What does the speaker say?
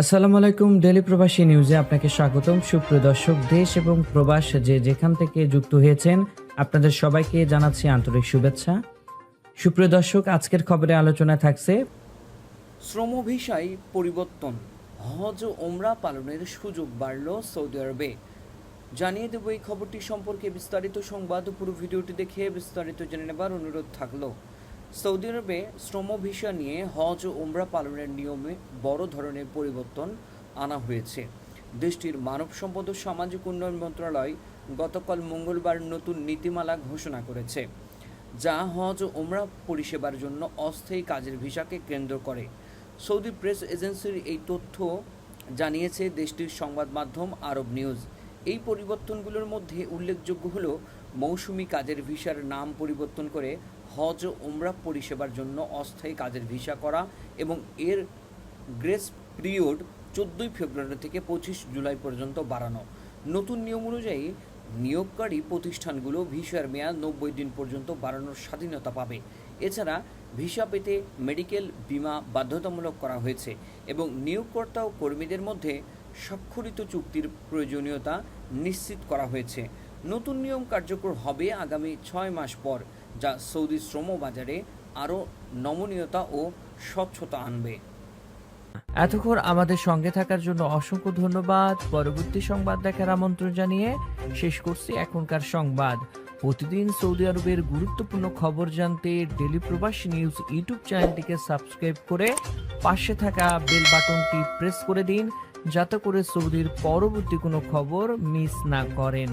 আসসালামু আলাইকুম ডেলি প্রবাসী নিউজে আপনাকে স্বাগতম। সুপ্রিয় দর্শক, দেশ এবং প্রবাস যে যেখান থেকে যুক্ত হয়েছেন, আপনাদের সবাইকে জানাচ্ছি আন্তরিক শুভেচ্ছা। সুপ্রিয় দর্শক, আজকের খবরে আলোচনা থাকছে শ্রম ভিসায় পরিবর্তন, হজ ও ওমরা পালনের সুযোগ বাড়ল সৌদি আরবে। জানিয়ে দেব এই খবরটি সম্পর্কে বিস্তারিত সংবাদ। পুরো ভিডিওটি দেখে বিস্তারিত জেনে নেবার অনুরোধ থাকল। সৌদি আরবে শ্রম ভিসা নিয়ে হজ ও উমরা পালনের নিয়মে বড় ধরনের পরিবর্তন আনা হয়েছে। দেশটির মানব সম্পদ ও সামাজিক উন্নয়ন মন্ত্রণালয় গতকাল মঙ্গলবার নতুন নীতিমালা ঘোষণা করেছে, যা হজ ও ওমরা পরিষেবার জন্য অস্থায়ী কাজের ভিসাকে কেন্দ্র করে। সৌদি প্রেস এজেন্সির এই তথ্য জানিয়েছে দেশটির সংবাদ মাধ্যম আরব নিউজ। এই পরিবর্তনগুলোর মধ্যে উল্লেখযোগ্য হল মৌসুমি কাজের ভিসার নাম পরিবর্তন করে হজ ও ওমরা পরিষেবার জন্য অস্থায়ী কাজের ভিসা করা এবং এর গ্রেস পিরিয়ড চোদ্দোই ফেব্রুয়ারি থেকে পঁচিশ জুলাই পর্যন্ত বাড়ানো। নতুন নিয়ম অনুযায়ী নিয়োগকারী প্রতিষ্ঠানগুলো ভিসার মেয়াদ নব্বই দিন পর্যন্ত বাড়ানোর স্বাধীনতা পাবে। এছাড়া ভিসা পেতে মেডিকেল বীমা বাধ্যতামূলক করা হয়েছে এবং নিয়োগকর্তা ও কর্মীদের মধ্যে স্বাক্ষরিত চুক্তির প্রয়োজনীয়তা নিশ্চিত করা হয়েছে। নতুন নিয়ম কার্যকর হবে আগামী ছয় মাস পর, যা সৌদি শ্রম বাজারে আরও নমনীয়তা ও স্বচ্ছতা আনবে। এতক্ষণ আমাদের সঙ্গে থাকার জন্য অসংখ্য ধন্যবাদ। পরবর্তী সংবাদ দেখার আমন্ত্রণ জানিয়ে শেষ করছি এখনকার সংবাদ। প্রতিদিন সৌদি আরবের গুরুত্বপূর্ণ খবর জানতে ডেলি প্রবাসী নিউজ ইউটিউব চ্যানেলটিকে সাবস্ক্রাইব করে পাশে থাকা বেল বাটনটি প্রেস করে দিন, যাতে করে সৌদির পরবর্তী কোনো খবর মিস না করেন।